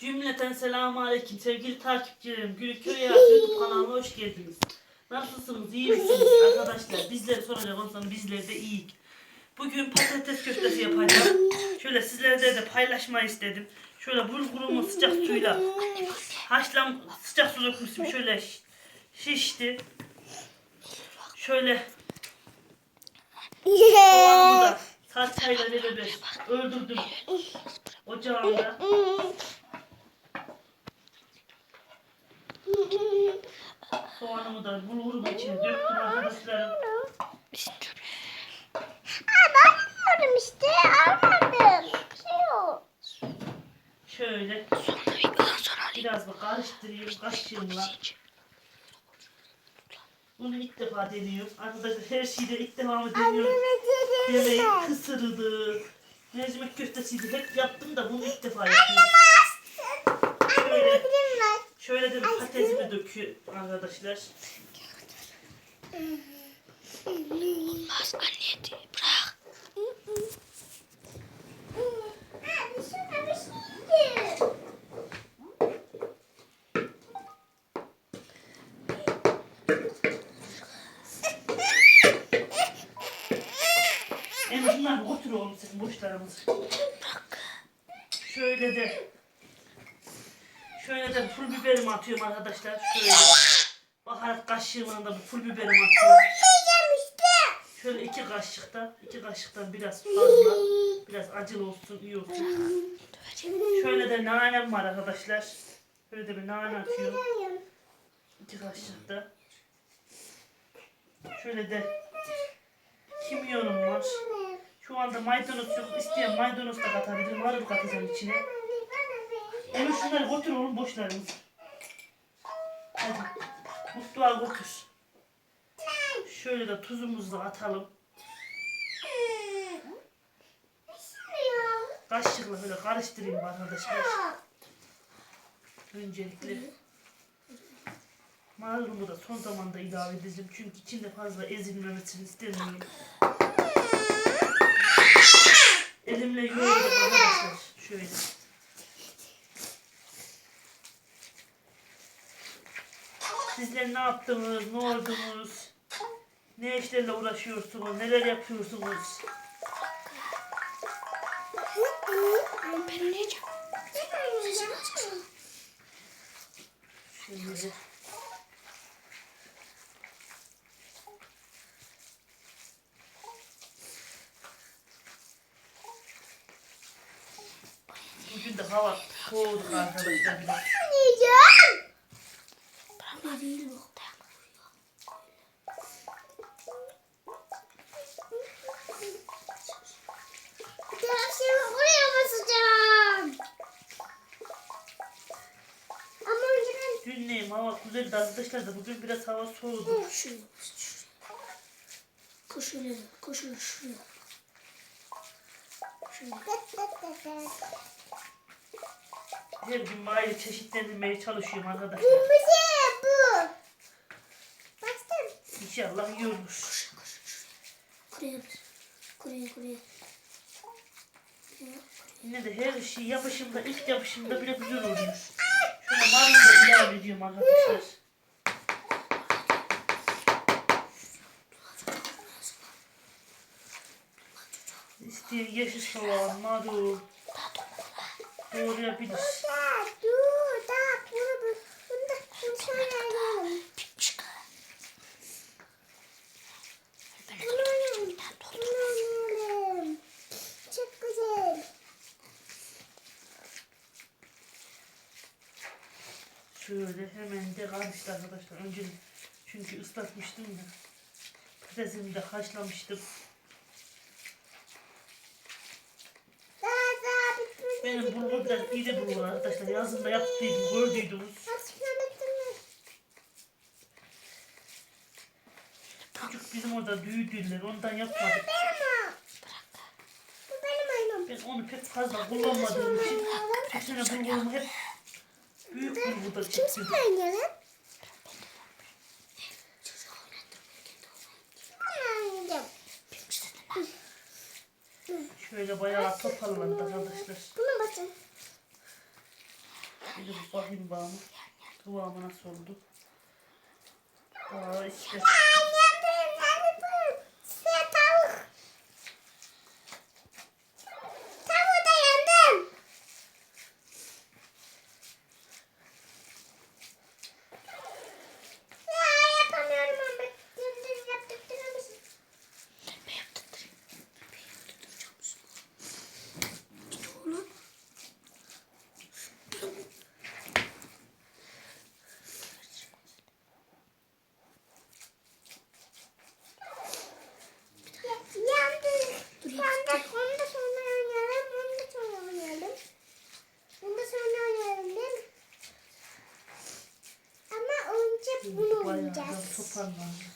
Cümleten selamun aleyküm sevgili takipçilerim. Gülü Köy Hayatı YouTube kanalına hoş geldiniz. Nasılsınız? iyi misiniz arkadaşlar? Bizleri soracak olursanız bizler de iyiyiz. Bugün patates köftesi yapacağım. Şöyle sizlerle de paylaşmayı istedim. Şöyle bulgurumu sıcak suyla haşlam sıcak su dökmüşüm şöyle şi- şişti. Şöyle soğanımı da salçayla beraber öldürdüm ocağımda. Soğanımı da bulgurumun içine döktüm arkadaşlarım. Almadım işte almadım. Şey o. Şöyle biraz da karıştırayım kaşığımla. Bunu ilk defa deniyorum. Arkadaşlar her şeyde ilk defa mı deniyorum? Yemeği kısırdı. Mercimek köftesiydi. Hep yaptım da bunu ilk defa yapıyorum. Şöyle, de patatesimi döküyor arkadaşlar. Olmaz anne de bırak. En azından götür oğlum sen boşlarımızı. Şöyle de şöyle de pul biberimi atıyorum arkadaşlar. Şöyle baharat kaşığımla da bu pul biberimi atıyorum. Şöyle iki kaşıkta, iki kaşıktan biraz fazla, biraz acılı olsun, iyi olsun. Şöyle de nanem var arkadaşlar. Şöyle de bir nane atıyorum. İki kaşıkta. Şöyle de kimyonum var. Şu anda maydanoz yok. İsteyen maydanoz da katabilir. Marul katacağım içine. Onu şunları götür oğlum boşlarımız. Hadi. Mutluğa götür. Şöyle de tuzumuzu da atalım. Kaşıkla böyle karıştırayım arkadaşlar. Öncelikle marulumu da son zamanda ilave edeceğim. Çünkü içinde fazla ezilmemesini istemiyorum. Elimle yoğurdum arkadaşlar. Şöyle. Sizler ne yaptınız, ne oldunuz? Ne işlerle uğraşıyorsunuz, neler yapıyorsunuz? Ben ne? Şimdi Bugün de hava soğuduk arkadaşlar. Yiyeceğim. Ya şimdi buraya basacağım. Ama Dün neyim hava güzeldi arkadaşlar da bugün biraz hava soğudu. Şuraya bas şuraya. Koş şuraya. Koş şuraya. Şuraya. Şuraya. Her gün mahalleye çeşitlendirmeye çalışıyorum arkadaşlar. İnşallah. Kuraya kuraya. Kuraya. Yine de her şey yapışımda ilk yapışımda bile güzel oluyor. Şöyle marulu da ilave ediyorum arkadaşlar. İsteyen yeşil soğan, marul doğrayabilir. Da, dur, da, bunu, bu- bunu da, bunu şöyle alalım. Bitmiş kız. Bunu alalım. Bunu alalım. Çok güzel. Şöyle hemen de karıştı arkadaşlar. Önce çünkü ıslatmıştım ya. Patatesimi de haşlamıştım. Benim bulgur biraz iri bulgur arkadaşlar. Yazında yaptıydım, gördüydünüz. Çocuk bizim orada düğüdüler. Ondan yapmadık. Benim o. Bu benim aynım. Ben onu pek fazla kullanmadığım için bu sene bulgurumu hep büyük bulgurda çektirdim. Aynım. Aynım. Şöyle bayağı toparlandı arkadaşlar. Buna bakın. Bir de bir bakayım bana. Kıvamı nasıl oldu? Aa işte. Annem benim nerede bu? Size tavuk. Tavuğu da yandım. Ya yapamıyorum ama. Dümdüz yaptırtırır mısın? Ne yaptırtırayım? Ne yaptırtıracağım sana? Git oğlum. Yandı. Dur, Yandı. Onu da sonra oynayalım. Onu da sonra oynayalım. Onu da sonra oynayalım değil mi? Ama önce bunu Bayağı toparlandı.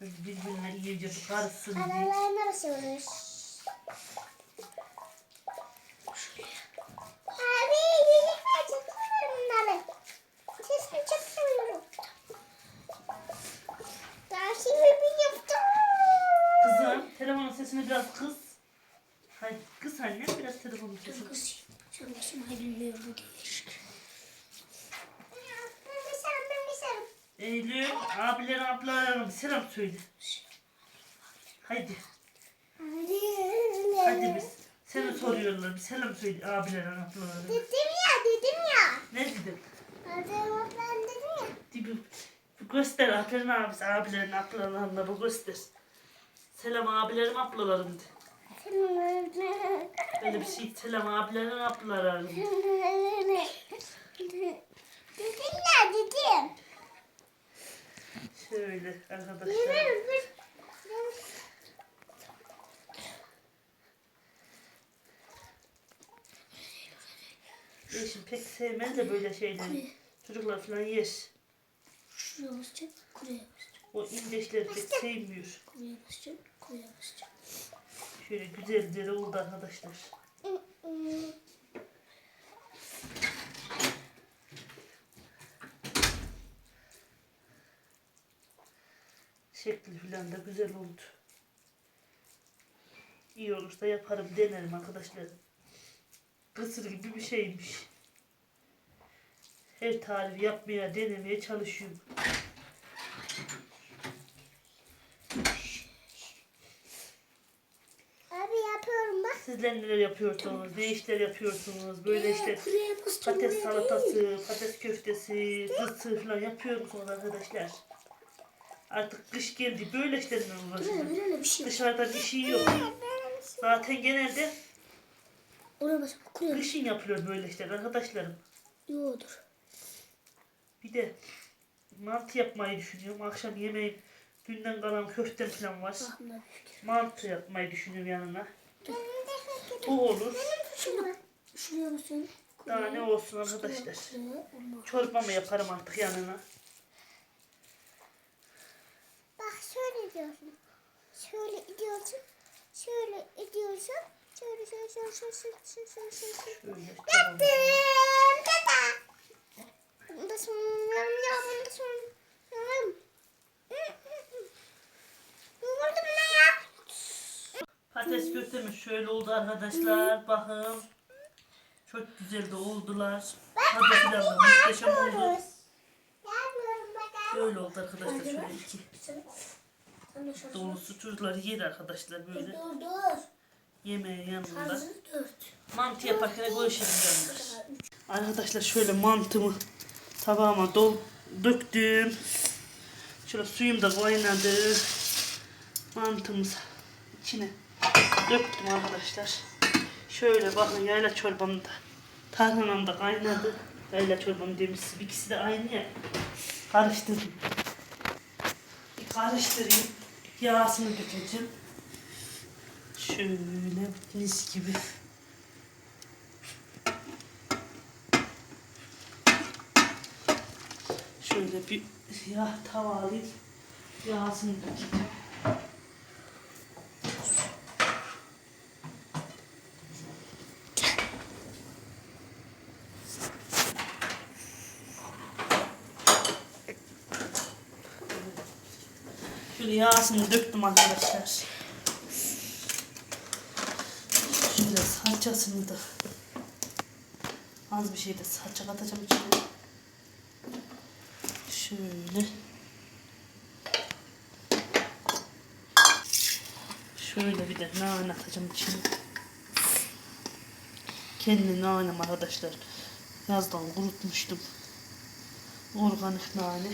Birbirine iyice karışsın diye. Aralarına basıyoruz. Abi çok seviyorum bunları. Sesini çok seviyorum. Daha şimdi bir yaptım. Kızım telefonun sesini biraz kız. Hayır kız annem biraz telefonun sesini. Kız. Sen başıma bilmiyor bu değişik. Ben bir sarım, ben bir sarım. Eylül abilerin ablalarına bir selam söyle. Haydi. Hadi biz. Seni soruyorlar. Bir selam söyle abilerin ablalarına. Dedim ya, dedim ya. Ne dedim? Hadi ben dedim ya. Bir, bir göster abilerin abisi, abilerin ablalarına bu göster. Selam abilerin ablalarım de. Böyle bir şey selam abilerin ablalarım. Dedim ya, dedim. Şöyle arkadaşlar. Eşim pek sevmez de böyle şeyleri. Çocuklar falan yer. Şuraya basacağım. Kuraya basacağım. O inceşleri pek sevmiyor. Kuraya basacağım. Kuraya basacağım. Şöyle güzelleri oldu arkadaşlar. Falan da güzel oldu. İyi olursa yaparım denerim arkadaşlar. Kısır gibi bir şeymiş. Her tarifi yapmaya denemeye çalışıyorum. Sizler neler yapıyorsunuz? Ne işler yapıyorsunuz? Böyle işte patates salatası, patates köftesi, kısır falan yapıyor musunuz arkadaşlar? Artık kış geldi. Böyle işlerle uğraşın. Böyle öyle bir şey yok. Dışarıdan işi yok. Zaten genelde Oraya basacağım. kışın yapılıyor böyle işler arkadaşlarım. Yo dur. Bir de mantı yapmayı düşünüyorum. Akşam yemeğim dünden kalan köftem falan var. Aklımda bir fikir. Mantı yapmayı düşünüyorum yanına. Bu olur. Şimdi şuraya basıyorum. Daha ne olsun arkadaşlar. Çorba mı yaparım artık yanına. Bak şöyle diyorsun. Şöyle ediyorsun. Şöyle ediyorsun. Şöyle şöyle şöyle şöyle şöyle şöyle şöyle Yaptım. Tata. Bunu da sunum ya. Bunu da sunum. Ne oldu buna ya? Patates köftemiz şöyle oldu arkadaşlar. Bakın. Çok güzel de oldular. Falan da muhteşem oldu. Böyle oldu arkadaşlar şöyle iki Sen, de dolusu çocuklar yer arkadaşlar böyle Dur dur. yemeğin yanında. Hazır dört. Mantı yaparken görüşelim canlar. Arkadaşlar şöyle mantımı tabağıma dol döktüm. Şöyle suyum da kaynadı. Mantımız içine döktüm arkadaşlar. Şöyle bakın yayla çorbam da tarhanam da kaynadı. Yayla çorbam demişsin. İkisi de aynı ya. Karıştırdım. Bir karıştırayım. Yağsını dökeceğim. Şöyle mis gibi. Şöyle bir yağ tava alayım. Yağsını dökeceğim. Yağsını döktüm arkadaşlar. Şöyle salçasını da Az bir şey de salça katacağım içine. Şöyle. Şöyle bir de nane atacağım içine. Kendi nanem arkadaşlar. Yazdan kurutmuştum. Organik nane.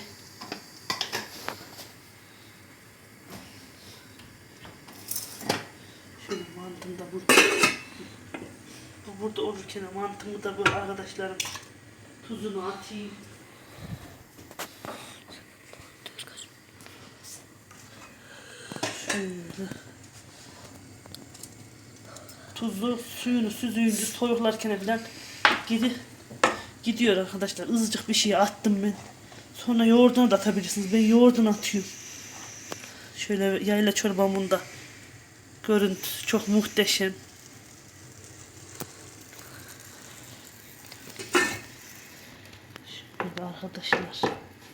Şöyle mantım da burada. Bu burada olurken mantımı da bu arkadaşlarım tuzunu atayım. Şöyle. Tuzu suyunu süzüğünce soyuklarken falan gidi gidiyor arkadaşlar. Azıcık bir şey attım ben. Sonra yoğurdunu da atabilirsiniz. Ben yoğurdunu atıyorum. Şöyle yayla çorbamın da görüntü çok muhteşem. Şöyle arkadaşlar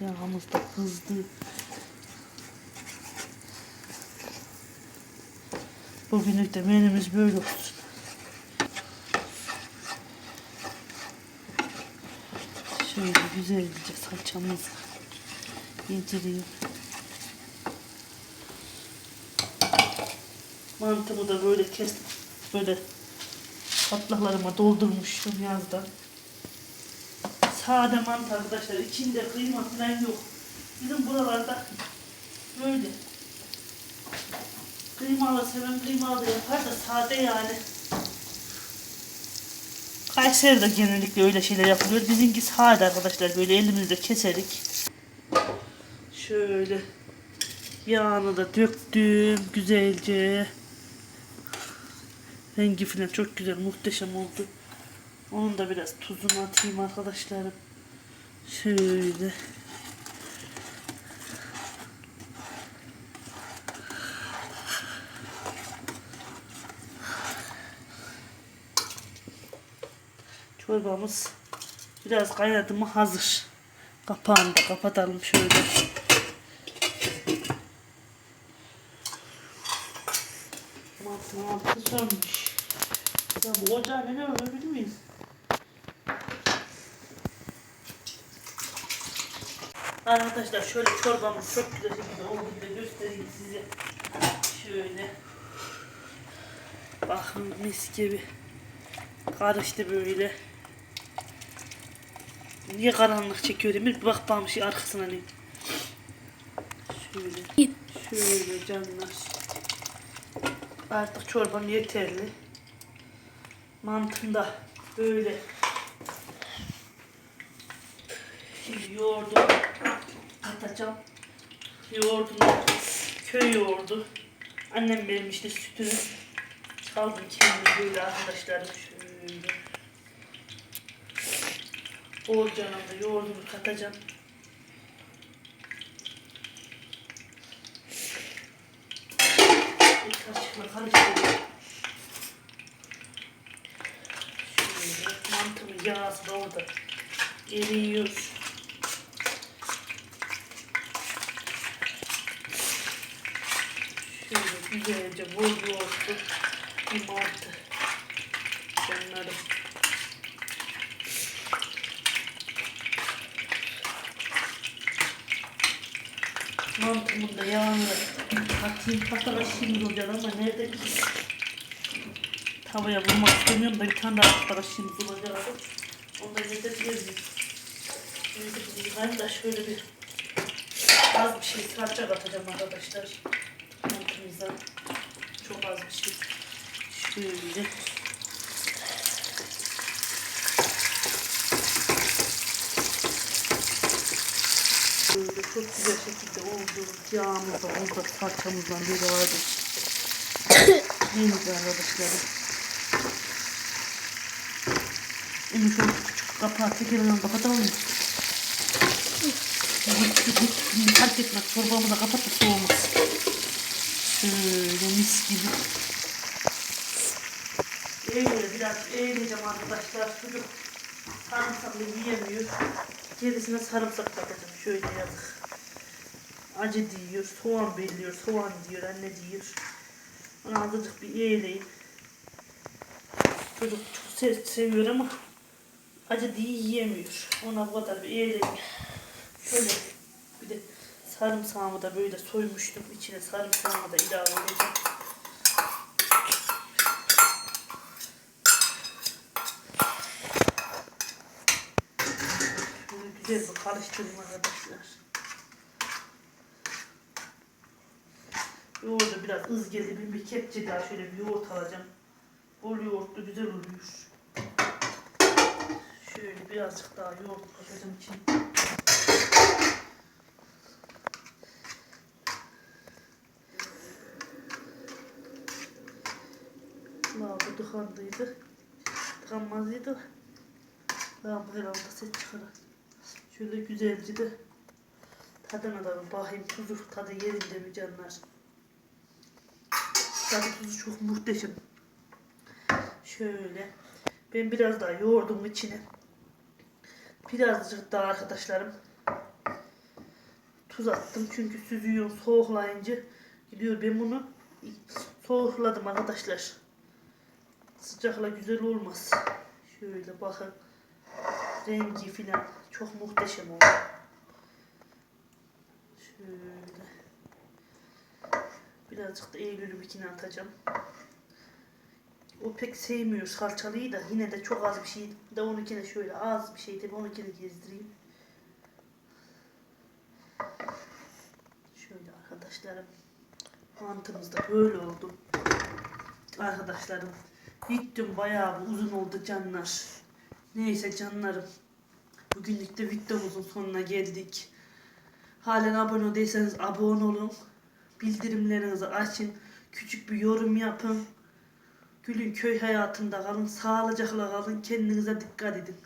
yağımız da kızdı. Bugünlük de menümüz böyle olsun. Şöyle güzelce salçamızı yedireyim. Mantımı da böyle kes, böyle patlaklarıma doldurmuştum yazdan. Sade mantı arkadaşlar. içinde kıyma falan yok. Bizim buralarda böyle. Kıymalı seven kıymalı da yapar da sade yani. Kayseri'de genellikle öyle şeyler yapılıyor. Bizimki sade arkadaşlar. Böyle elimizle keserik. Şöyle yağını da döktüm güzelce. Rengi falan çok güzel, muhteşem oldu. Onun da biraz tuzunu atayım arkadaşlarım. Şöyle. Çorbamız biraz kaynadı mı hazır. Kapağını da kapatalım şöyle. Mantı mantı sönmüş. Ya bu ocağa neler olabilir miyiz? Arkadaşlar şöyle çorbamız çok güzel şekilde olduğunu da göstereyim size. Şöyle. Bakın mis gibi. Karıştı böyle. Niye karanlık çekiyor Emir? Bir bak bakalım şey arkasına ne. Şöyle. Şöyle canlar. Artık çorbam yeterli. Mantım da böyle. Yoğurdu katacağım. Yoğurdunu köy yoğurdu. Annem vermişti sütünü. Çaldım kendim böyle arkadaşlarım şöyle. Bolcana da yoğurdunu katacağım. Bir kaşıkla karıştırıyorum. Şöyle mantımın yağsı da orada eriyor. Şöyle güzelce yoğurtlu bir mantı. Canlarım. Mantımın da yağını atayım. Hatta şimdi olacak ama nerede? Tavaya vurmak istemiyorum da bir tane daha arkadaşımız olacak. Onu da bir yıkayayım da şöyle bir az bir şey salça katacağım arkadaşlar. Mantımıza çok az bir şey. Şöyle. Böyle çok güzel şekilde oldu. Yağımız da burada salçamızdan bir vardı. Neymiş arkadaşlarım. Emin şöyle küçük kapağı tekrardan kapatalım mı? Fark etmez. Çorbamı da kapat da soğumaz. Şöyle mis gibi. Eğile biraz eğileceğim arkadaşlar. Çocuk sarımsaklı yiyemiyor. Gerisine sarımsak katacağım. Şöyle yazık. Acı diyor. Soğan belliyor. Soğan diyor. Anne diyor. Onu azıcık bir eğileyim. Çocuk çok se seviyor ama acı diye yiyemiyor. Ona bu kadar bir eğledim. Şöyle bir de sarımsağımı da böyle soymuştum. İçine sarımsağımı da ilave edeceğim. Şöyle güzel bir karıştırayım arkadaşlar. Yoğurda biraz ız geldi. Ben bir kepçe daha şöyle bir yoğurt alacağım. Bol yoğurtlu güzel oluyor. Şöyle birazcık daha yoğurt katacağım içine. Bu tıkandıydı. Tıkanmazdı. Daha bu herhalde ses çıkarır. Şöyle güzelce de tadına da bakayım. Tuzu tadı yerinde mi canlar? Tadı tuzu çok muhteşem. Şöyle. Ben biraz daha yoğurdum içine. Birazcık daha arkadaşlarım. Tuz attım çünkü süzüyor soğuklayınca gidiyor. Ben bunu soğukladım arkadaşlar. Sıcakla güzel olmaz. Şöyle bakın. Rengi filan çok muhteşem oldu. Şöyle. Birazcık da Eylül'ü bikini atacağım. O pek sevmiyor salçalıyı da yine de çok az bir şey. De onunkine şöyle az bir şey de onunkini gezdireyim. Şöyle arkadaşlarım. Mantımız da böyle oldu. Arkadaşlarım. Videom bayağı bir uzun oldu canlar. Neyse canlarım. Bugünlük de videomuzun sonuna geldik. Halen abone değilseniz abone olun. Bildirimlerinizi açın. Küçük bir yorum yapın. Gülün köy hayatında kalın. Sağlıcakla kalın. Kendinize dikkat edin.